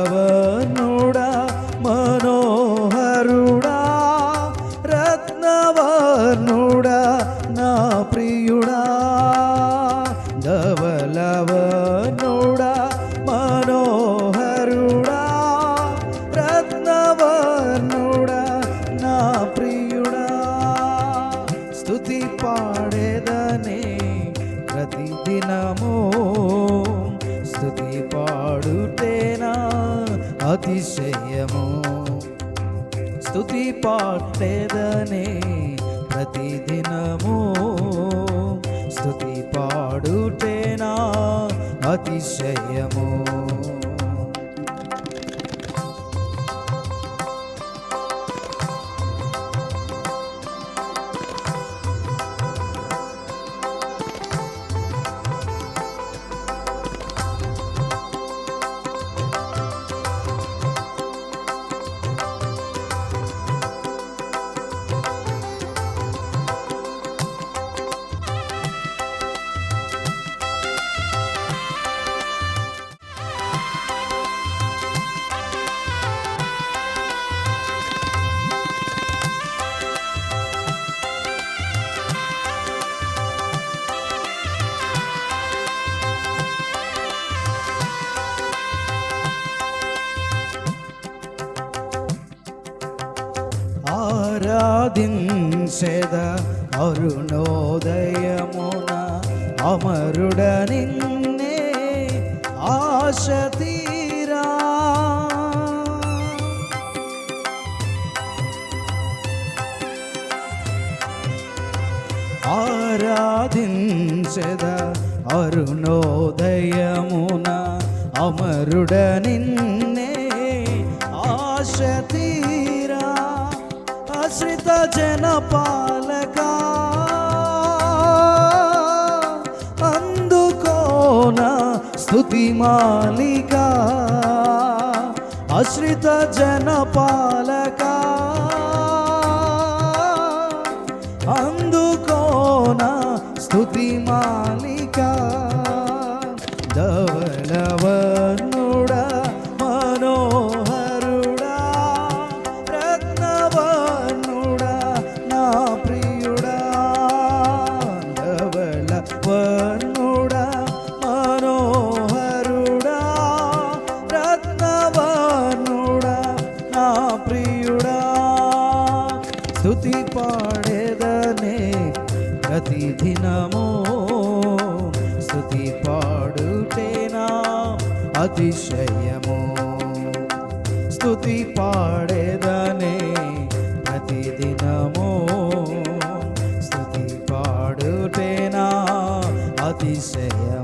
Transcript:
ధవలవనుడా మనోహరుడా రత్నవర్ణుడా నా ప్రియుడా ధవలవనుడా మనోహరుడా రత్నవర్ణుడా నా ప్రియుడా స్థుతి పాడేదనే ప్రతిదినము స్థుతి పాడు అతిశయము. స్తుతి పాడేదనే ప్రతిదినము. స్తుతి పాడుటేనా అతిశయము. ఆరాధించెద అరుణోదయమున అమరుడ నిన్నే ఆశతీరా. తీరా అరుణోదయమున అమరుడ నిన్నే ఆశతీ ఆశ్రిత జన పాలక అందుకోన స్థుతి మాలిక. ఆశ్రిత జన పాలక అందుకోన స్థుతి మాలిక. ధవలవనుడా స్తుతి పాడేదనే ప్రతి దినము. స్తుతి పాడుటేనా అతిశయము. స్తుతి పాడేదనే ప్రతి దినము. స్తుతి పాడుటేనా అతిశయము.